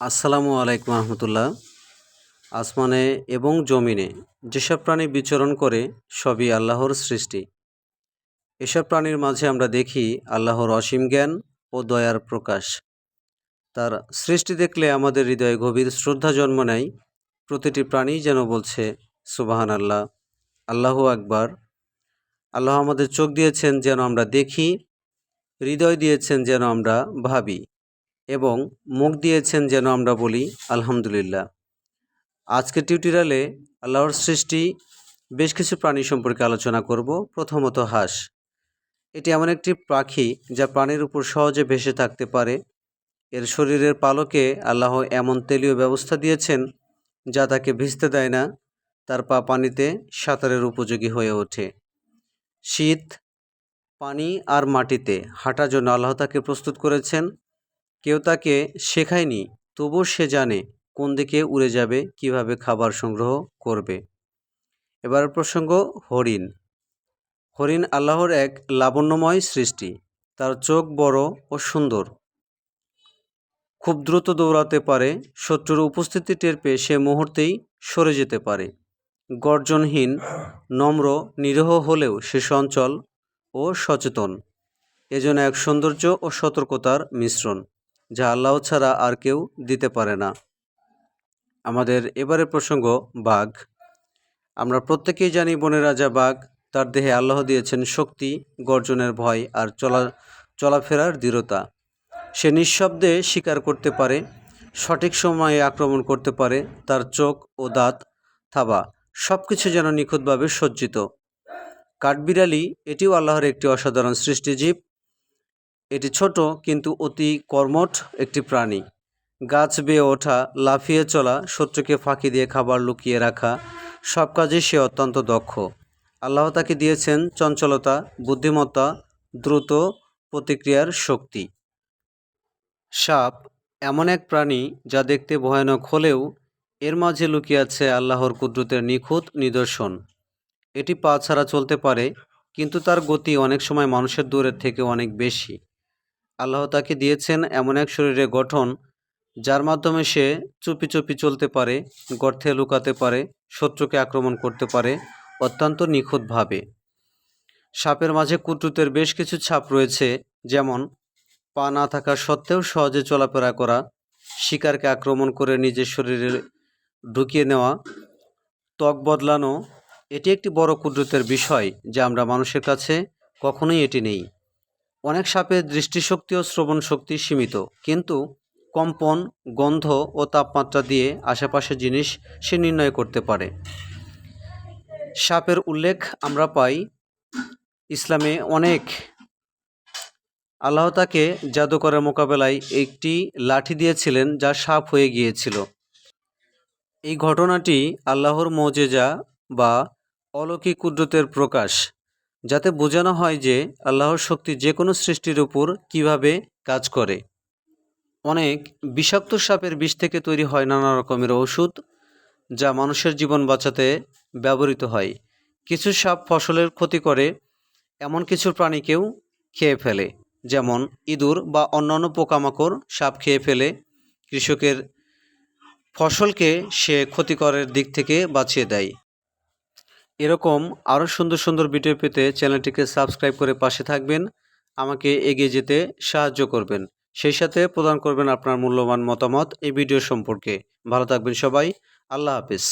আসসালামু আলাইকুম রহমতুল্লাহ। আসমানে এবং জমিনে যেসব প্রাণী বিচরণ করে, সবই আল্লাহর সৃষ্টি। এসব প্রাণীর মাঝে আমরা দেখি আল্লাহর অসীম জ্ঞান ও দয়ার প্রকাশ। তার সৃষ্টি দেখলে আমাদের হৃদয়ে গভীর শ্রদ্ধা জন্ম নেয়। প্রতিটি প্রাণী যেন বলছে সুবাহান আল্লাহ আল্লাহ আকবার। আল্লাহ আমাদের চোখ দিয়েছেন যেন আমরা দেখি, হৃদয় দিয়েছেন যেন আমরা ভাবি। এবং মুখ দিয়েছেন যেন আমরা বলি, আলহামদুলিল্লাহ। আজকের টিউটোরিয়ালে আল্লাহর সৃষ্টি, বেশ কিছু প্রাণী সম্পর্কে আলোচনা করব। প্রথমত হাঁস। এটি এমন একটি পাখি যা প্রাণীর উপর সহজে ভেসে থাকতে পারে। এর শরীরের পালকে আল্লাহ এমন তেলীয় ব্যবস্থা দিয়েছেন যা তাকে ভিজতে দেয় না, তার পা পানিতে সাঁতারের উপযোগী হয়ে ওঠে। শীত, পানি আর মাটিতে হাঁটার জন্য আল্লাহ তাকে প্রস্তুত করেছেন। কেউ তাকে শেখায়নি, তবুও সে জানে কোন দিকে উড়ে যাবে, কীভাবে খাবার সংগ্রহ করবে। এবার প্রসঙ্গ হরিণ। হরিণ আল্লাহর এক লাবণ্যময় সৃষ্টি। তার চোখ বড় ও সুন্দর। খুব দ্রুত দৌড়াতে পারে, শত্রুর উপস্থিতি টের পেয়ে সে মুহূর্তেই সরে যেতে পারে। গর্জনহীন, নম্র, নিরীহ হলেও সে সঞ্চল ও সচেতন। এজন্য এক সৌন্দর্য ও সতর্কতার মিশ্রণ। যা আল্লাহ ছাড়া আর কেউ দিতে পারে না। আমাদের এবারের প্রসঙ্গ, বাঘ। আমরা প্রত্যেকেই জানি বনের রাজা বাঘ, তার দেহে আল্লাহ দিয়েছেন শক্তি, গর্জনের ভয় আর চলা, চলাফেরার দৃঢ়তা। সে নিঃশব্দে শিকার করতে পারে, সঠিক সময়ে আক্রমণ করতে পারে, তার চোখ ও দাঁত, থাবা সব কিছু যেন নিখুঁতভাবে সজ্জিত। কাঠবিড়ালি, এটিও আল্লাহর একটি অসাধারণ সৃষ্টিজীব। এটি ছোট কিন্তু অতি কর্মঠ একটি প্রাণী। গাছ বেয়ে ওঠা, লাফিয়ে চলা, শত্রুকে ফাঁকি দিয়ে খাবার লুকিয়ে রাখা, সব কাজে সে অত্যন্ত দক্ষ। আল্লাহ তাকে দিয়েছেন চঞ্চলতা, বুদ্ধিমত্তা, দ্রুত প্রতিক্রিয়ার শক্তি। সাপ এমন এক প্রাণী যা দেখতে ভয়ানক হলেও এর মাঝে লুকিয়ে আছে আল্লাহর কুদরতের নিখুঁত নিদর্শন। এটি পা ছাড়া চলতে পারে, কিন্তু তার গতি অনেক সময় মানুষের দূরের থেকে অনেক বেশি। আল্লাহ তাকে দিয়েছেন এমন এক শরীরের গঠন, যার মাধ্যমে সে চুপি চুপি চলতে পারে গর্থে লুকাতে পারে, শত্রুকে আক্রমণ করতে পারে, অত্যন্ত নিখুঁতভাবে। সাপের মাঝে কুটুতের বেশ কিছু ছাপ রয়েছে, যেমন, পা না থাকা সত্ত্বেও সহজে চলাফেরা করা, শিকারকে আক্রমণ করে নিজের শরীরে ঢুকিয়ে নেওয়া, ত্বক বদলানো, এটি একটি বড় কুদরতের বিষয়, যা আমরা মানুষের কাছে কখনোই এটি নেই। অনেক সাপের দৃষ্টিশক্তি ও শ্রবণ শক্তি সীমিত, কিন্তু কম্পন, গন্ধ ও তাপমাত্রা দিয়ে আশেপাশের জিনিস সে নির্ণয় করতে পারে। সাপের উল্লেখ আমরা পাই, ইসলামে অনেক। আল্লাহ তাকে জাদুকরের মোকাবেলায় একটি লাঠি দিয়েছিলেন যা সাপ হয়ে গিয়েছিল। এই ঘটনাটি আল্লাহর মজেজা বা অলৌকিক কুদরতের প্রকাশ। যাতে বোঝানো হয় যে আল্লাহর শক্তি যে কোনো সৃষ্টির উপর কীভাবে কাজ করে। অনেক বিষাক্ত সাপের বিষ থেকে তৈরি হয় নানা রকমের ওষুধ যা মানুষের জীবন বাঁচাতে ব্যবহৃত হয়। কিছু সাপ ফসলের ক্ষতি করে, এমন কিছু প্রাণীকেও খেয়ে ফেলে, যেমন ইঁদুর বা অন্যান্য পোকামাকড় সাপ খেয়ে ফেলে। কৃষকের ফসলকে সে ক্ষতিকরের দিক থেকে বাঁচিয়ে দেয়। এরকম আরও সুন্দর সুন্দর ভিডিও পেতে চ্যানেলটিকে সাবস্ক্রাইব করে পাশে থাকবেন, আমাকে এগিয়ে যেতে সাহায্য করবেন। সেই সাথে প্রদান করবেন আপনার মূল্যবান মতামত এই ভিডিও সম্পর্কে। ভালো থাকবেন সবাই, আল্লাহ হাফিজ।